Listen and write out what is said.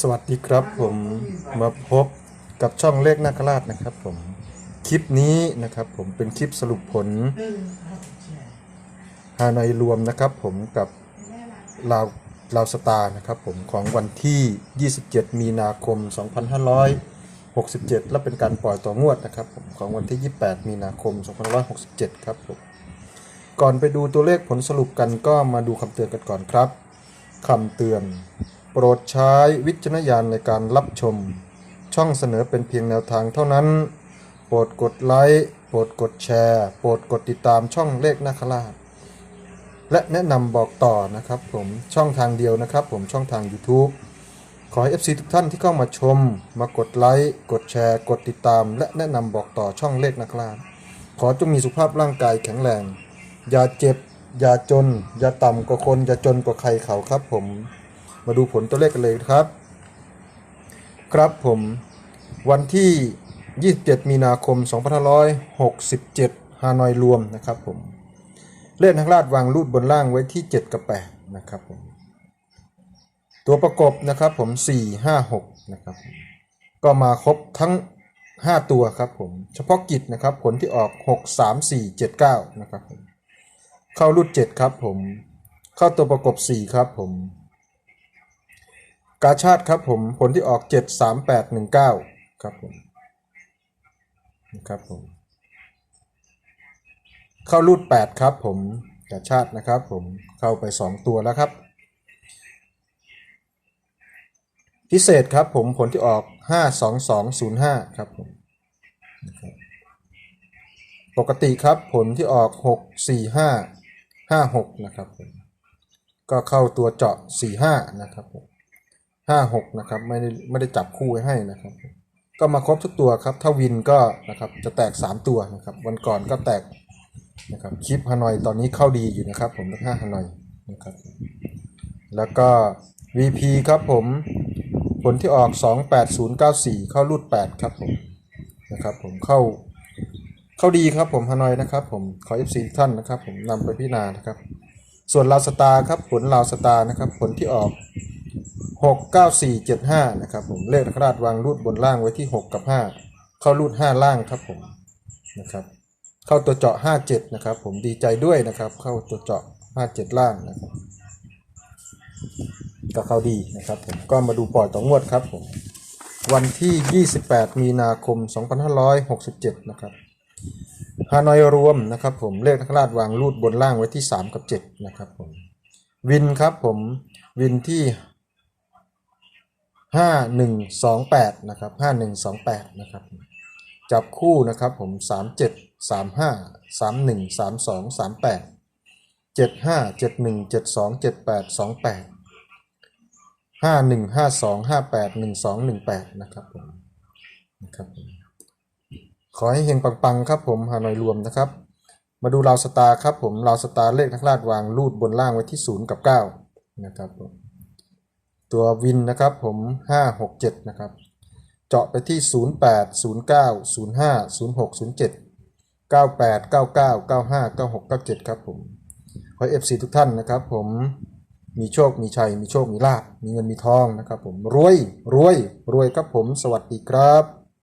สวัสดีครับผมมาพบกับช่องเลขนาคราชนะครับผมคลิปนี้นะครับผมเป็นคลิปสรุปผลฮานอยรวมนะครับผมกับลาวลาวสตาร์นะครับผมของวันที่ 27 มีนาคม 2567 และเป็นการปล่อยต่องวดนะครับผมของวันที่ 28 มีนาคม 2567 ครับผมก่อนไปดูตัวเลขผลสรุปกันก็มาดูคำเตือนกันก่อนครับคำเตือน ปรดใช้วิจารณญาณในการรับชม ช่องเสนอเป็นเพียงแนวทางเท่านั้น โปรดกดไลค์โปรดกดแชร์ โปรดกดติดตามช่องเลขนาคราชและแนะนำบอกต่อนะครับผมช่องทางเดียวนะครับ ผมช่องทาง YouTube ขอให้ FC ทุกท่านที่เข้ามาชม มากดไลค์กดแชร์ กดติดตาม และแนะนำบอกต่อช่องเลขนาคราชขอจงมีสุขภาพร่างกายแข็งแรง อย่าเจ็บ อย่าจน อย่าต่ำกว่าคน อย่าจนกว่าใครเขาครับผม มาดูผลตัวเลขกันเลยครับ ครับผมวันที่ 27 มีนาคม 2567 ฮานอยรวมนะครับผม เลขนักราชวางรูดบนล่างไว้ที่ 7 กับ 8 นะครับผม ตัวประกบนะครับผม 4 5 6 นะครับ ก็มาครบทั้ง 5 ตัวครับผม เฉพาะกิจนะครับผลที่ออก 6 3 4 7 9 นะครับผม เข้ารูด 7 ครับผม เข้าตัวประกบ 4 ครับผม กาชาติครับผมผลที่ออก7 3 8 1 9ครับผมนะครับผมเข้ารูด8ครับผมกาชาตินะครับผมเข้าไป2ตัวแล้วครับ พิเศษครับผมผลที่ออก5 2 2 0 5ครับผมนะครับปกติครับผลที่ออก6 4 5 5 6นะครับผมก็เข้าตัวเจาะ4 5นะครับผม ห้าหกนะครับไม่ได้ไม่ได้จับคู่ไว้ให้นะครับ ก็มาครบทุกตัวครับ ถ้าวินก็นะครับจะแตก3ตัวนะครับ วันก่อนก็แตกนะครับคลิปฮานอยตอนนี้เข้าดีอยู่นะครับ ผมทั้งห้าฮานอยนะครับ แล้วก็ VP ครับผม ผลที่ออก 28094 เข้ารูด 8 ครับผมนะครับผมเข้าเข้าดีครับผมฮานอยนะครับ ผมขอ FC ทุกท่านนะครับ ผมนำไปพิจารณานะครับ ส่วนลาวสตาร์ครับผลลาวสตาร์นะครับ ผลที่ออก 69475นะครับผมเลขนักราชวางรูดบนล่างไว้ที่ 6 กับ 5 เข้ารูด 5 ล่างครับผมนะครับเข้าตัวเจาะ 57 นะครับผมดีใจด้วยนะครับ เข้าตัวเจาะ 57 ล่างนะครับก็เข้าดีนะครับผมก็มาดูปล่อยต่องวดครับผมวันที่ 28 มีนาคม 2567 นะครับฮานอยรวมนะครับผมเลขนักราชวางรูดบนล่างไว้ที่ 3 กับ 7 นะครับผมวินครับผมวินที่ ห้าหนึ่งสองแปดนะครับห้าหนึ่งสองแปดนะครับ จับคู่นะครับผมสามเจ็ดสามห้าสามหนึ่งสามสองสามแปดเจ็ดห้าเจ็ดหนึ่งเจ็ดสองเจ็ดแปดสองแปดห้าหนึ่งห้าสองห้าแปดหนึ่งสองหนึ่งแปดนะครับผมนะครับขอให้เฮงปังๆครับผมฮาหน่อยรวมนะครับ มาดูราวสตาร์ครับผมราวสตาร์เลขนักลาดวางรูดบนล่างไว้ที่ศูนย์กับเก้านะครับผม ตัววินนะครับผม 5 6 7 นะครับ เจาะไปที่ 08 09 05 06 07 98 99 95 96 97 ครับผมขอให้ FC ทุกท่านนะครับผมมีโชค มีชัย มีโชค มีลาภมีเงินมีทองนะครับผมรวยรวยรวยครับผม สวัสดีครับ